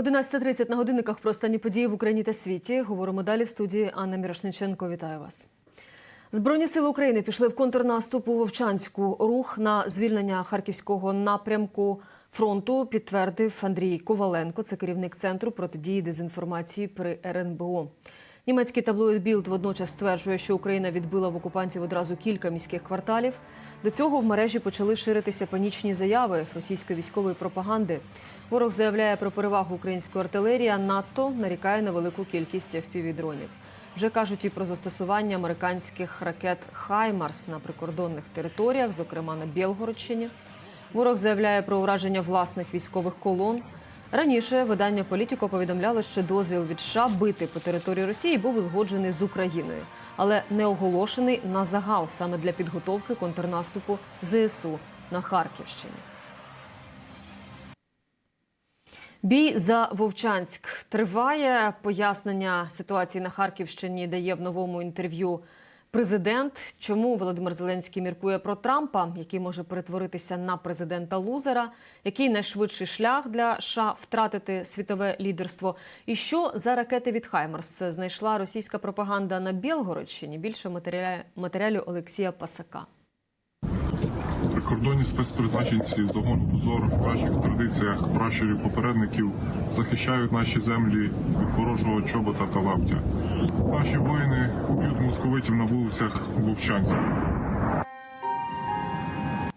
11.30 на годинниках про останні події в Україні та світі. Говоримо далі в студії Анна Мірошниченко. Вітаю вас. Збройні сили України пішли в контрнаступ у Вовчанську. Рух на звільнення харківського напрямку фронту підтвердив Андрій Коваленко. Це керівник центру протидії дезінформації при РНБО. Німецький таблоїд Білд водночас стверджує, що Україна відбила в окупантів одразу кілька міських кварталів. До цього в мережі почали ширитися панічні заяви російської військової пропаганди. Ворог заявляє про перевагу української артилерії, а НАТО нарікає на велику кількість FPV-дронів. Вже кажуть і про застосування американських ракет Хаймарс на прикордонних територіях, зокрема на Білгородщині. Ворог заявляє про ураження власних військових колон. Раніше видання Політіко повідомляло, що дозвіл від США бити по території Росії був узгоджений з Україною, але не оголошений на загал саме для підготовки контрнаступу ЗСУ на Харківщині. Бій за Вовчанськ триває. Пояснення ситуації на Харківщині дає в новому інтерв'ю президент. Чому Володимир Зеленський міркує про Трампа, який може перетворитися на президента лузера, який найшвидший шлях для США втратити світове лідерство, і що за ракети від Хаймарс знайшла російська пропаганда на Білгородщині? Більше матеріалі Олексія Пасака. Прикордонні спецпризначенці загону дозору в кращих традиціях пращурів попередників захищають наші землі від ворожого чобота та лаптя. Наші воїни б'ють московитів на вулицях Вовчанця.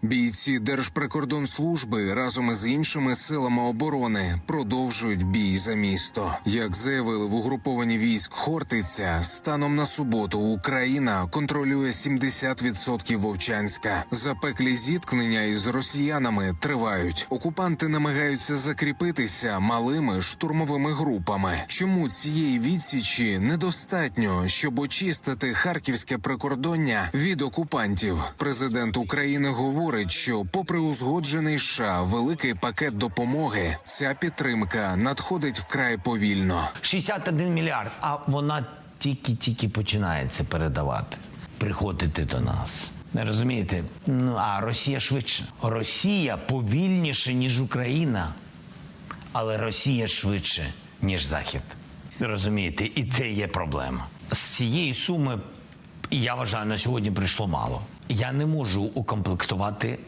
Бійці Держприкордонслужби разом із іншими силами оборони продовжують бій за місто. Як заявили в угрупованні військ Хортиця, станом на суботу Україна контролює 70% Вовчанська. Запеклі зіткнення із росіянами тривають. Окупанти намагаються закріпитися малими штурмовими групами. Чому цієї відсічі недостатньо, щоб очистити харківське прикордоння від окупантів? Президент України говорить, що, попри узгоджений США великий пакет допомоги, ця підтримка надходить вкрай повільно. 61 мільярд, а вона тільки-тільки починається передавати, приходити до нас. Не розумієте? Ну а Росія швидше. Росія повільніше, ніж Україна, але Росія швидше, ніж Захід. Розумієте, і це є проблема. З цієї суми я вважаю, на сьогодні прийшло мало. Я не можу укомплектувати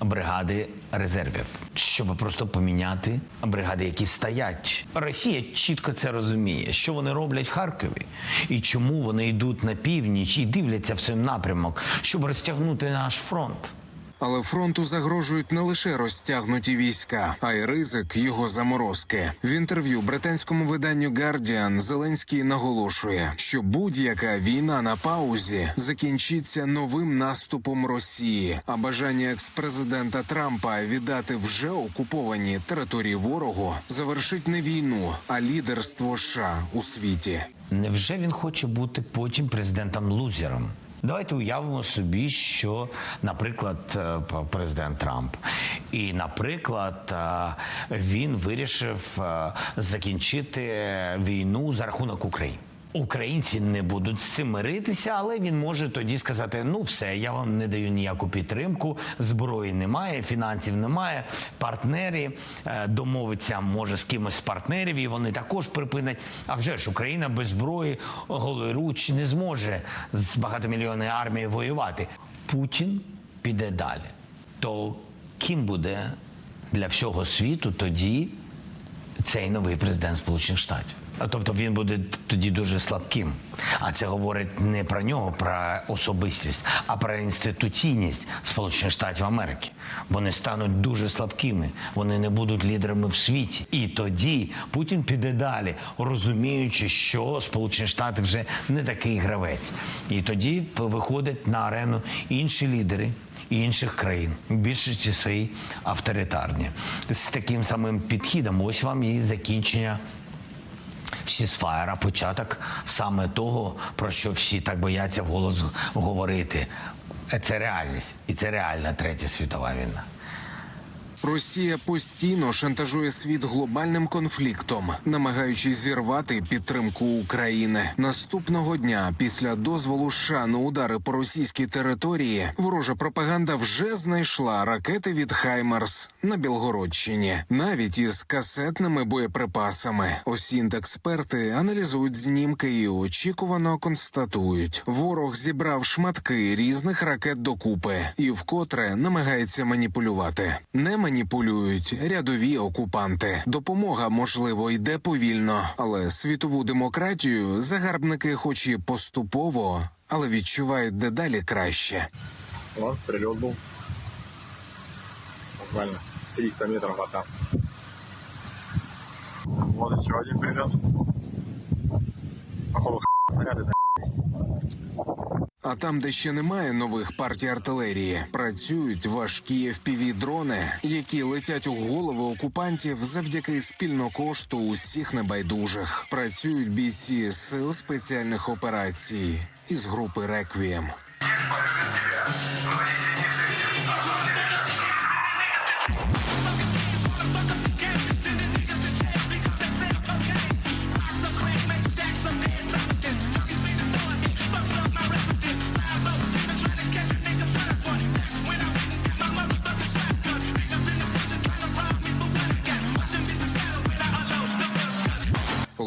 бригади резервів, щоб просто поміняти бригади, які стоять. Росія чітко це розуміє, що вони роблять в Харкові і чому вони йдуть на північ і дивляться в цей напрямок, щоб розтягнути наш фронт. Але фронту загрожують не лише розтягнуті війська, а й ризик його заморозки. В інтерв'ю британському виданню Guardian Зеленський наголошує, що будь-яка війна на паузі закінчиться новим наступом Росії. А бажання експрезидента Трампа віддати вже окуповані території ворогу завершить не війну, а лідерство США у світі. Невже він хоче бути потім президентом лузером? Давайте уявимо собі, що, наприклад, е, президент Трамп, і, наприклад, е, він вирішив е, закінчити війну за рахунок України. Українці не будуть з цим миритися, але він може тоді сказати: ну все, я вам не даю ніяку підтримку, зброї немає, фінансів немає, партнери е, домовиться може з кимось з партнерів, і вони також припинять. А вже ж Україна без зброї голоруч не зможе з багатомільйонною армією воювати. Путін піде далі. То ким буде для всього світу тоді цей новий президент Сполучених Штатів. Тобто він буде тоді дуже слабким. А це говорить не про нього, про особистість, а про інституційність Сполучених Штатів Америки. Вони стануть дуже слабкими, вони не будуть лідерами в світі. І тоді Путін піде далі, розуміючи, що Сполучені Штати вже не такий гравець. І тоді виходять на арену інші лідери інших країн, більшості свої авторитарні. З таким самим підхідом, ось вам і закінчення сісфаєра, початок саме того, про що всі так бояться вголос говорити. Це реальність, і це реальна третя світова війна. Росія постійно шантажує світ глобальним конфліктом, намагаючись зірвати підтримку України. Наступного дня, після дозволу США на удари по російській території, ворожа пропаганда вже знайшла ракети від Хаймарс на Білгородщині, навіть із касетними боєприпасами. Осінт-експерти аналізують знімки і очікувано констатують: ворог зібрав шматки різних ракет докупи і вкотре намагається маніпулювати. Не маніпулюють рядові окупанти. Допомога, можливо, йде повільно, але світову демократію загарбники, хоч і поступово, але відчувають дедалі краще. Вот, прилет был. Буквально 300 метров от нас. Вот еще один прилет. Походу, снаряды А там, де ще немає нових партій артилерії, працюють важкі fpv дрони, які летять у голови окупантів завдяки спільнокошту усіх небайдужих. Працюють бійці сил спеціальних операцій із групи Реквієм.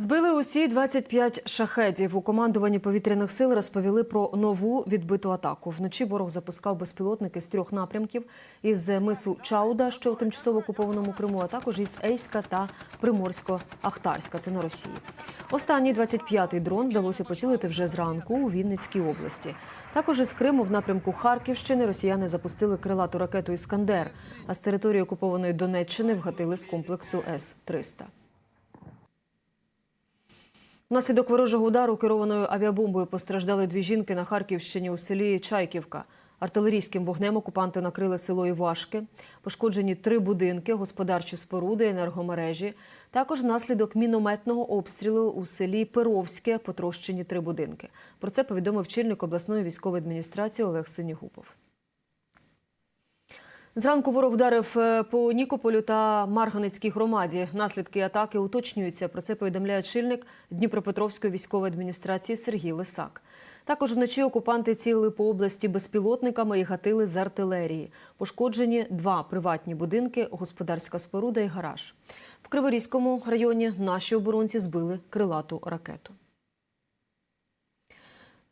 Збили усі 25 шахедів. У командуванні повітряних сил розповіли про нову відбиту атаку. Вночі ворог запускав безпілотники з трьох напрямків із мису Чауда, що у тимчасово окупованому Криму, а також із Ейська та Приморсько-Ахтарська. Це на Росії. Останній 25-й дрон вдалося поцілити вже зранку у Вінницькій області. Також із Криму в напрямку Харківщини росіяни запустили крилату ракету Іскандер, а з території окупованої Донеччини вгатили з комплексу С-300. Внаслідок ворожого удару керованою авіабомбою постраждали дві жінки на Харківщині у селі Чайківка. Артилерійським вогнем окупанти накрили село Івашки. Пошкоджені три будинки, господарчі споруди, енергомережі. Також внаслідок мінометного обстрілу у селі Перовське потрощені три будинки. Про це повідомив чільник обласної військової адміністрації Олег Синігубов. Зранку ворог вдарив е, по Нікополю та Марганецькій громаді. Наслідки атаки уточнюються. Про це повідомляє чільник Дніпропетровської військової адміністрації Сергій Лисак. Також вночі окупанти цілили по області безпілотниками і гатили з артилерії. Пошкоджені два приватні будинки, господарська споруда і гараж. В Криворізькому районі наші оборонці збили крилату ракету.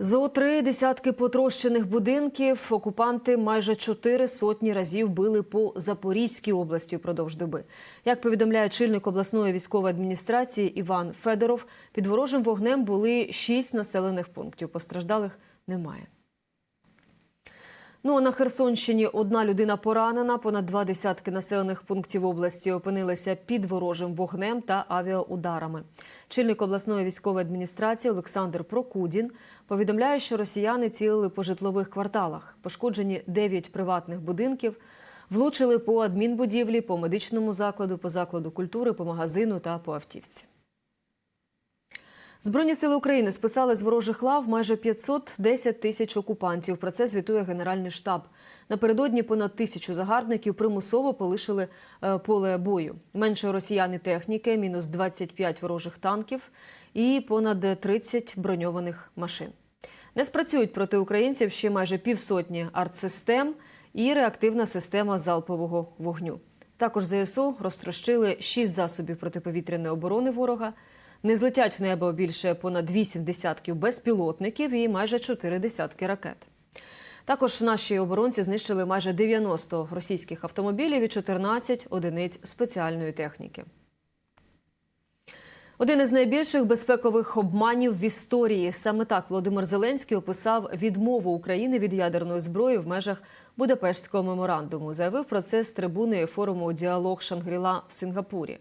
Зо три десятки потрощених будинків окупанти майже чотири сотні разів били по Запорізькій області впродовж доби. Як повідомляє чільник обласної військової адміністрації Іван Федоров, під ворожим вогнем були шість населених пунктів. Постраждалих немає. Ну а на Херсонщині одна людина поранена. Понад два десятки населених пунктів області опинилися під ворожим вогнем та авіаударами. Чільник обласної військової адміністрації Олександр Прокудін повідомляє, що росіяни цілили по житлових кварталах. Пошкоджені дев'ять приватних будинків. Влучили по адмінбудівлі, по медичному закладу, по закладу культури, по магазину та по автівці. Збройні сили України списали з ворожих лав майже 510 тисяч окупантів. Про це звітує Генеральний штаб. Напередодні понад тисячу загарбників примусово полишили е, поле бою. Менше росіян і техніки, мінус 25 ворожих танків і понад 30 броньованих машин. Не спрацюють проти українців ще майже півсотні артсистем і реактивна система залпового вогню. Також ЗСУ розтрощили 6 засобів протиповітряної оборони ворога. Не злетять в небо більше понад 8 десятків безпілотників і майже 4 десятки ракет. Також наші оборонці знищили майже 90 російських автомобілів і 14 одиниць спеціальної техніки. Один із найбільших безпекових обманів в історії. Саме так Володимир Зеленський описав відмову України від ядерної зброї в межах Будапештського меморандуму. Заявив про це з трибуни форуму Діалог Шангріла в Сингапурі.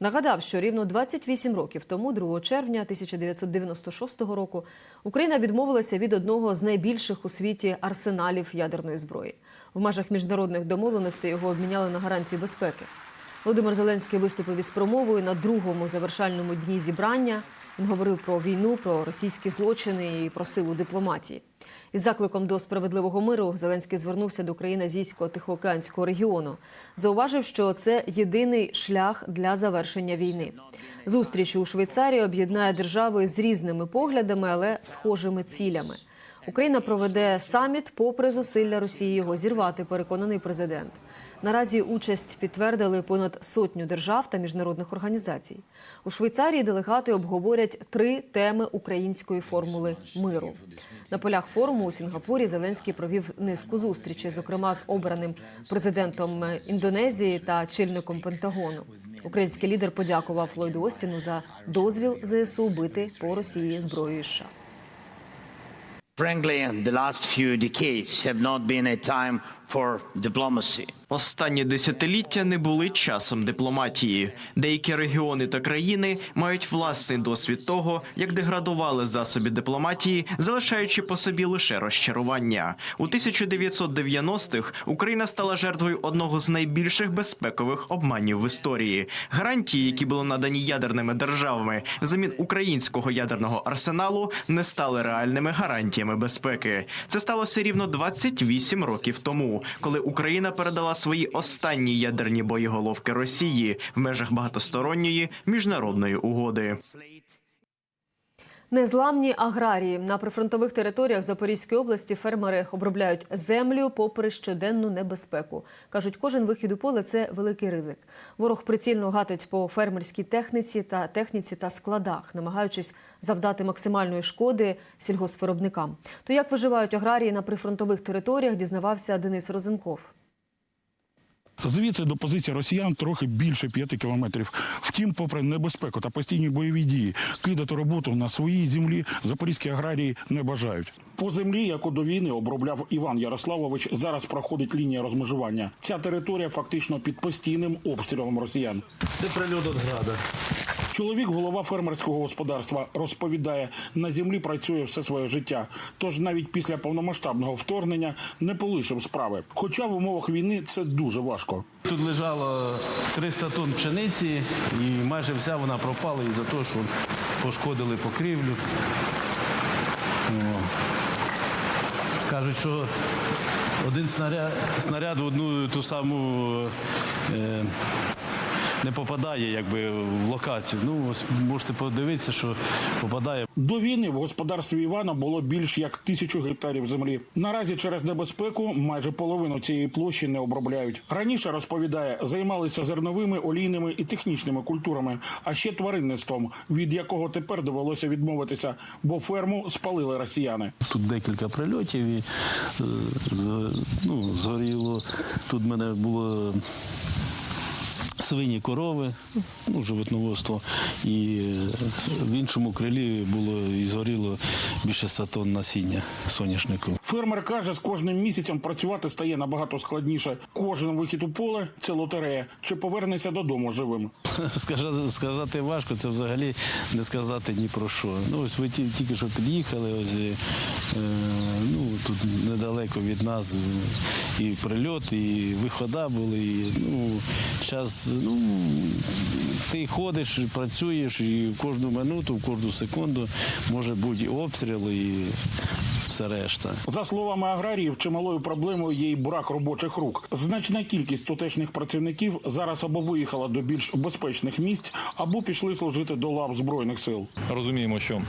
Нагадав, що рівно 28 років тому, 2 червня 1996 року, Україна відмовилася від одного з найбільших у світі арсеналів ядерної зброї. В межах міжнародних домовленостей його обміняли на гарантії безпеки. Володимир Зеленський виступив із промовою на другому завершальному дні зібрання. Він говорив про війну, про російські злочини і про силу дипломатії. Із закликом до справедливого миру Зеленський звернувся до країн Азійсько-Тихоокеанського регіону. Зауважив, що це єдиний шлях для завершення війни. Зустріч у Швейцарії об'єднає держави з різними поглядами, але схожими цілями. Україна проведе саміт попри зусилля Росії його зірвати, переконаний президент. Наразі участь підтвердили понад сотню держав та міжнародних організацій. У Швейцарії делегати обговорять три теми української формули миру. На полях форуму у Сінгапурі Зеленський провів низку зустрічей, зокрема з обраним президентом Індонезії та чільником Пентагону. Український лідер подякував Ллойду Остіну за дозвіл ЗСУ бити по Росії зброєю США. Frankly, the last few decades have not been a time for diplomacy. Останні десятиліття не були часом дипломатії. Деякі регіони та країни мають власний досвід того, як деградували засоби дипломатії, залишаючи по собі лише розчарування. У 1990-х Україна стала жертвою одного з найбільших безпекових обманів в історії. Гарантії, які були надані ядерними державами взамін українського ядерного арсеналу, не стали реальними гарантіями безпеки. Це сталося рівно 28 років тому, коли Україна передала свої останні ядерні боєголовки Росії в межах багатосторонньої міжнародної угоди. Незламні аграрії на прифронтових територіях Запорізької області фермери обробляють землю попри щоденну небезпеку. кажуть, кожен вихід у поле це великий ризик. Ворог прицільно гатить по фермерській техніці та техніці та складах, намагаючись завдати максимальної шкоди сільгоспвиробникам. То як виживають аграрії на прифронтових територіях, дізнавався Денис Розенков. Звідси до позиції росіян трохи більше п'яти кілометрів. Втім, попри небезпеку та постійні бойові дії, кидати роботу на своїй землі запорізькі аграрії не бажають. По землі, яку до війни обробляв Іван Ярославович, зараз проходить лінія розмежування. Ця територія фактично під постійним обстрілом росіян. Це прильот від града? Чоловік, голова фермерського господарства, розповідає, на землі працює все своє життя. Тож навіть після повномасштабного вторгнення не полишив справи. Хоча в умовах війни це дуже важко. Тут лежало 300 тонн пшениці, і майже вся вона пропала із-за того, що пошкодили покрівлю. Кажуть, що один снаряд, снаряд в одну ту саму е, не попадає якби, в локацію. Ну, ось можете подивитися, що попадає. До війни в господарстві Івана було більш як тисячу гектарів землі. Наразі через небезпеку майже половину цієї площі не обробляють. Раніше розповідає, займалися зерновими, олійними і технічними культурами, а ще тваринництвом, від якого тепер довелося відмовитися, бо ферму спалили росіяни. Тут декілька прильотів і е, ну, згоріло. Тут мене було свині корови, ну, животноводство. І в іншому крилі було і згоріло більше 100 тонн насіння соняшнику. Фермер каже, з кожним місяцем працювати стає набагато складніше. Кожен вихід у поле це лотерея, чи повернеться додому живим. Сказати, сказати важко, це взагалі не сказати ні про що. Ну, ось ви тільки що під'їхали, ось е, ну, тут недалеко від нас е, і прильот, і вихода були. І, ну, час, ну, ти ходиш, працюєш, і кожну минуту, в кожну секунду може бути і обстріл, і все решта. За словами аграріїв, чималою проблемою є й брак робочих рук. Значна кількість тутешніх працівників зараз або виїхала до більш безпечних місць, або пішли служити до лав збройних сил. Розуміємо, що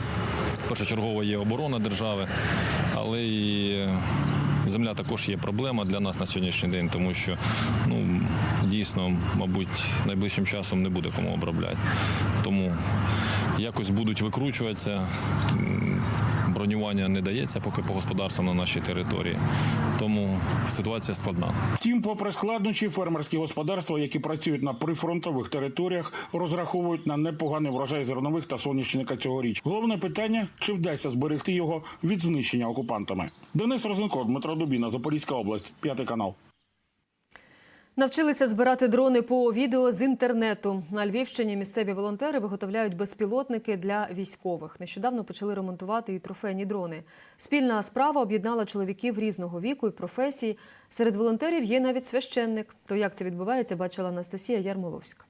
першочергово є оборона держави, але і земля також є проблема для нас на сьогоднішній день, тому що ну, дійсно, мабуть, найближчим часом не буде кому обробляти. Тому якось будуть викручуватися. Бронювання не дається поки по господарствам на нашій території. Тому ситуація складна. Втім, попри складнощі, фермерські господарства, які працюють на прифронтових територіях, розраховують на непоганий врожай зернових та соняшника цьогоріч. Головне питання: чи вдасться зберегти його від знищення окупантами? Денис Розенко, Дмитро Дубіна, Запорізька область, п'ятий канал. Навчилися збирати дрони по відео з інтернету. На Львівщині місцеві волонтери виготовляють безпілотники для військових. Нещодавно почали ремонтувати і трофейні дрони. Спільна справа об'єднала чоловіків різного віку і професій. Серед волонтерів є навіть священник. То як це відбувається, бачила Анастасія Ярмоловська.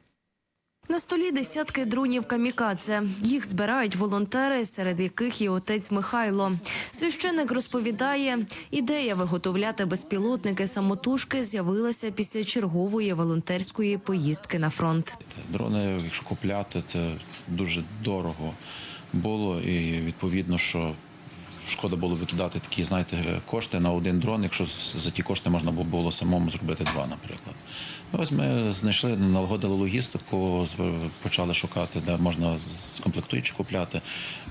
На столі десятки дронів камікадзе. Їх збирають волонтери, серед яких і отець Михайло. Священник розповідає, ідея виготовляти безпілотники самотужки з'явилася після чергової волонтерської поїздки на фронт. Дрони, якщо купляти, це дуже дорого було, і відповідно, що шкода було викидати такі, знаєте, кошти на один дрон, якщо за ті кошти можна було- самому зробити два, наприклад. Ну, Ось ми знайшли, налагодили логістику, почали шукати, де можна комплектуючі купляти.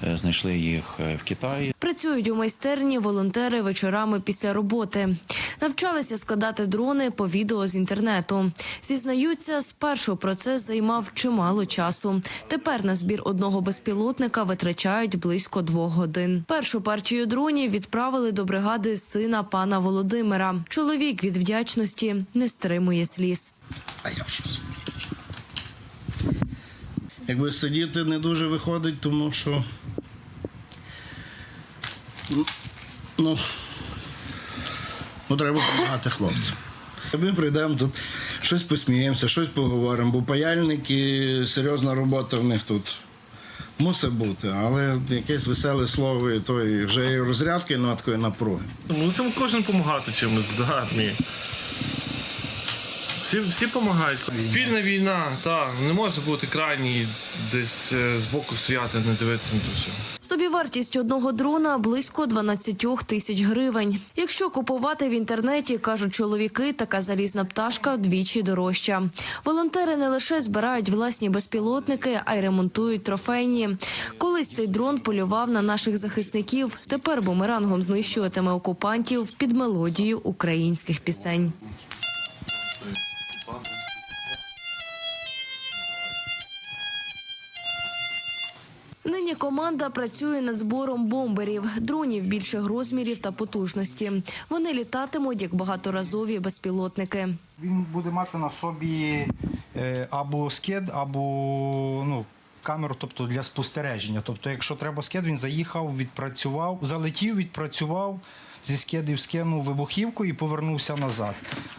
Е, Знайшли їх е, в Китаї. Працюють у майстерні волонтери вечорами після роботи. Навчалися складати дрони по відео з інтернету. Зізнаються, спершу процес займав чимало часу. Тепер на збір одного безпілотника витрачають близько двох годин. Першу партію дронів відправили до бригади сина пана Володимира. Чоловік від вдячності не стримує сліз. А я що. Якби сидіти не дуже виходить, тому що. Ну, ну треба допомагати хлопцям. Ми прийдемо тут, щось посміємося, щось поговоримо, бо паяльники, серйозна робота в них тут мусить бути, але якесь веселе слово, і то вже і розрядки нема такої напруги. Мусимо кожен допомагати чимось до армії. Всі, всі допомагають. Спільна війна, та не може бути крайній десь е, збоку стояти, не дивитися на все. Собівартість одного дрона близько 12 тисяч гривень. Якщо купувати в інтернеті, кажуть чоловіки, така залізна пташка вдвічі дорожча. Волонтери не лише збирають власні безпілотники, а й ремонтують трофейні. Колись цей дрон полював на наших захисників. Тепер бумерангом знищуватиме окупантів під мелодію українських пісень. Команда працює над збором бомберів, дронів більших розмірів та потужності. Вони літатимуть як багаторазові безпілотники. Він буде мати на собі е, або скид, або ну, камеру, тобто для спостереження. Тобто, якщо треба скид, він заїхав, відпрацював, залетів, відпрацював. Зі скидів скинув вибухівку і повернувся назад.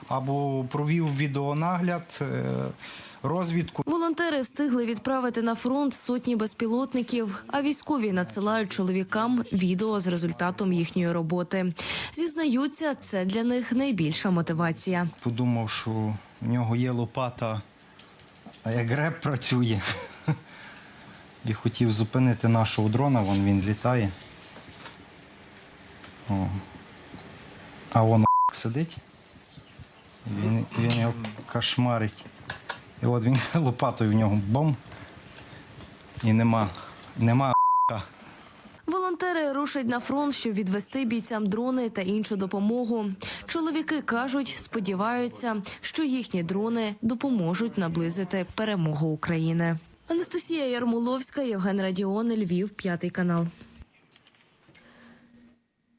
Або провів відеонагляд, е, розвідку. Волонтери встигли відправити на фронт сотні безпілотників, а військові надсилають чоловікам відео з результатом їхньої роботи. Зізнаються, це для них найбільша мотивація. Подумав, що в нього є лопата, а як греб працює. І хотів зупинити нашого дрона, вон він літає. О. А воно сидить. Він, він його кошмарить. І от він лопатою в нього бом. І нема. Нема. Волонтери рушать на фронт, щоб відвести бійцям дрони та іншу допомогу. Чоловіки кажуть, сподіваються, що їхні дрони допоможуть наблизити перемогу України. Анастасія Ярмоловська, Євген Радіон, Львів, п'ятий канал.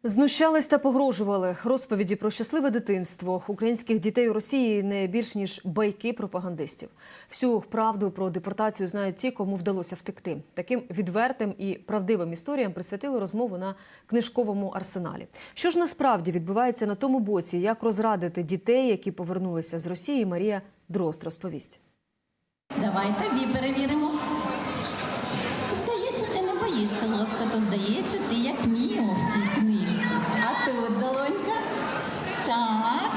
Знущались та погрожували розповіді про щасливе дитинство українських дітей у Росії не більш ніж байки пропагандистів. Всю правду про депортацію знають ті, кому вдалося втекти. Таким відвертим і правдивим історіям присвятили розмову на книжковому арсеналі. Що ж насправді відбувається на тому боці, як розрадити дітей, які повернулися з Росії, Марія Дрозд розповість. Давай тобі перевіримо. Здається, ти не боїшся лоскоту. Здається, ти як Міо в цій книжці. А тут, долонька? Так.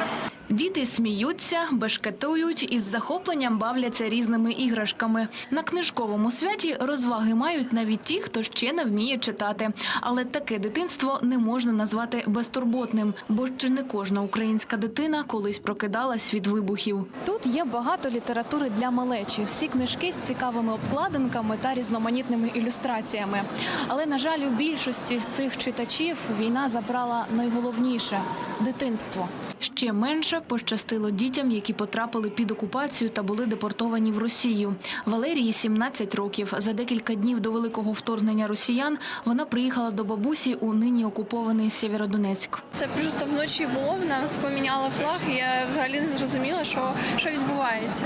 Діти сміються, бешкетують і з захопленням бавляться різними іграшками. На книжковому святі розваги мають навіть ті, хто ще не вміє читати. Але таке дитинство не можна назвати безтурботним, бо ще не кожна українська дитина колись прокидалась від вибухів. Тут є багато літератури для малечі. Всі книжки з цікавими обкладинками та різноманітними ілюстраціями. Але на жаль, у більшості з цих читачів війна забрала найголовніше дитинство. Ще менше пощастило дітям, які потрапили під окупацію та були депортовані в Росію. Валерії 17 років. За декілька днів до великого вторгнення росіян вона приїхала до бабусі у нині окупований Сєвєродонецьк. Це просто вночі було, в нас поміняли флаг, я взагалі не зрозуміла, що, що відбувається.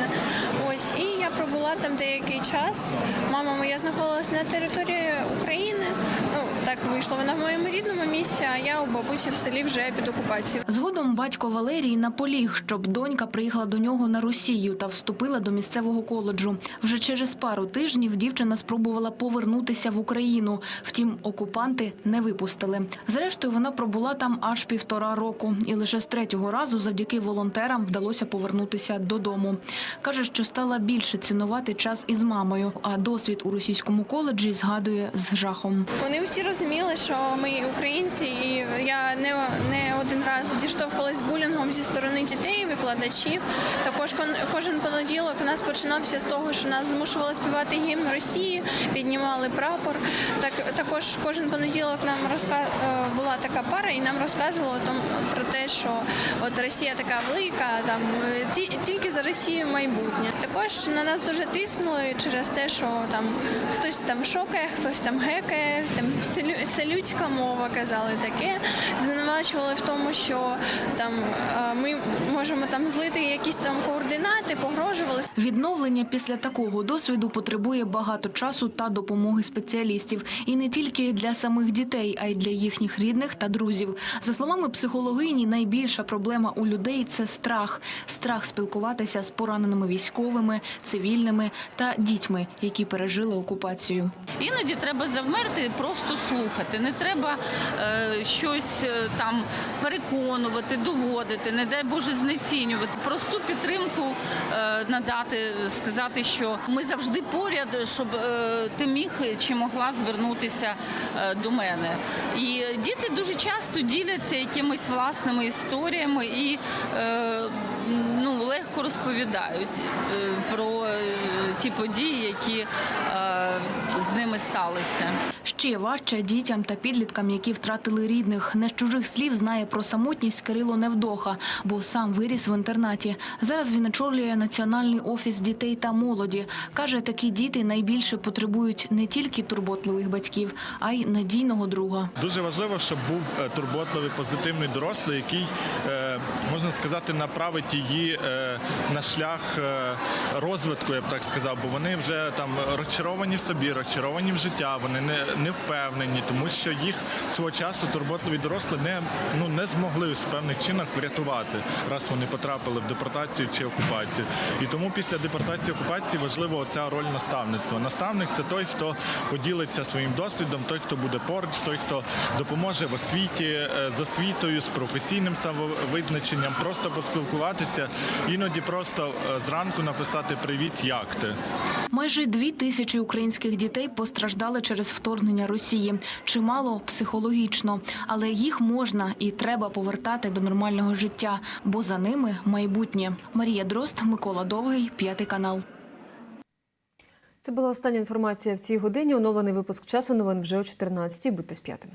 Ось і я пробула там деякий час. Мама моя на території України. Ну, так вийшло. Вона в моєму рідному місці, а я у бабусі в селі вже під окупацією. Згодом батько Валерій наполіг, щоб донька приїхала до нього на Росію та вступила до місцевого коледжу. Вже через пару тижнів дівчина спробувала повернутися в Україну. Втім, окупанти не випустили. Зрештою, вона пробула там аж півтора року, і лише з третього разу, завдяки волонтерам, вдалося повернутися додому. каже, що стала більше цінувати час із мамою. А досвід у російському коледжі згадує з жахом. Вони всі розуміли, що ми українці, і я не, не один раз зіштовхувалась булінгом зі сторони дітей, викладачів. Також кожен понеділок у нас починався з того, що нас змушували співати гімн Росії, піднімали прапор. Так також кожен понеділок нам розка... е, була така пара, і нам розказували там про те, що от Росія така велика, там е, ті- тільки за Росію майбутнє. Також на нас дуже тиснули через те, що там хтось там шокає, хтось там гекає, там селю- мова казали таке. Звинувачували в тому, що там е, ми можемо там злити якісь там координати, погрожували. Відновлення після такого досвіду потребує багато часу та допомоги спеціалістів, і не тільки для самих дітей, а й для їхніх рідних та друзів. За словами психологині, найбільша проблема у людей це страх, страх спілкуватися з пораненими військовими, цивільними та дітьми, які пережили окупацію. Іноді треба завмерти і просто слухати. Не треба е, щось е, там переконувати, доводити, не дай Боже знецінювати. Просту підтримку е, надати, сказати, що ми завжди поряд, щоб е, ти міг чи могла звернутися е, до мене. І діти дуже часто діляться якимись власними історіями і е, ну, легко розповідають е, про е, ті події, які е, з ними сталися. Ще важче дітям та підліткам, які втратили рідних. Не з чужих слів знає про самотність Кирило Невдоха, бо сам виріс в інтернаті. Зараз він очолює національний офіс дітей та молоді. Каже, такі діти найбільше потребують не тільки турботливих батьків, а й надійного друга. Дуже важливо, щоб був е, турботливий, позитивний дорослий, який е, можна сказати направить її е, на шлях розвитку, я б так сказав, бо вони вже там розчаровані в собі, розчаровані в життя, вони не, не впевнені, тому що їх свого часу турботливі дорослі не ну не змогли з певних чинах врятувати, раз вони потрапили в депортацію чи окупацію. І тому після депортації окупації важлива ця роль наставництва. Наставник це той, хто поділиться своїм досвідом, той, хто буде поруч, той, хто допоможе в освіті е, з освітою, з професійним самовизначенням, просто поспілкуватися, іноді просто е, зранку написати Привіт, як ти. Майже дві тисячі українських дітей постраждали через вторгнення Росії. Чимало психологічно, але їх можна і треба повертати до нормального життя, бо за ними майбутнє. Марія Дрозд, Микола Довгий, п'ятий канал. Це була остання інформація в цій годині. Оновлений випуск часу новин вже о 14-й. Будьте з п'ятим.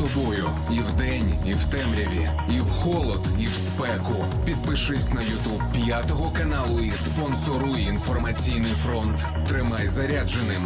Тобою. І вдень, і в темряві, і в холод, і в спеку. Підпишись на Ютуб п'ятого каналу і спонсоруй інформаційний фронт. Тримай зарядженим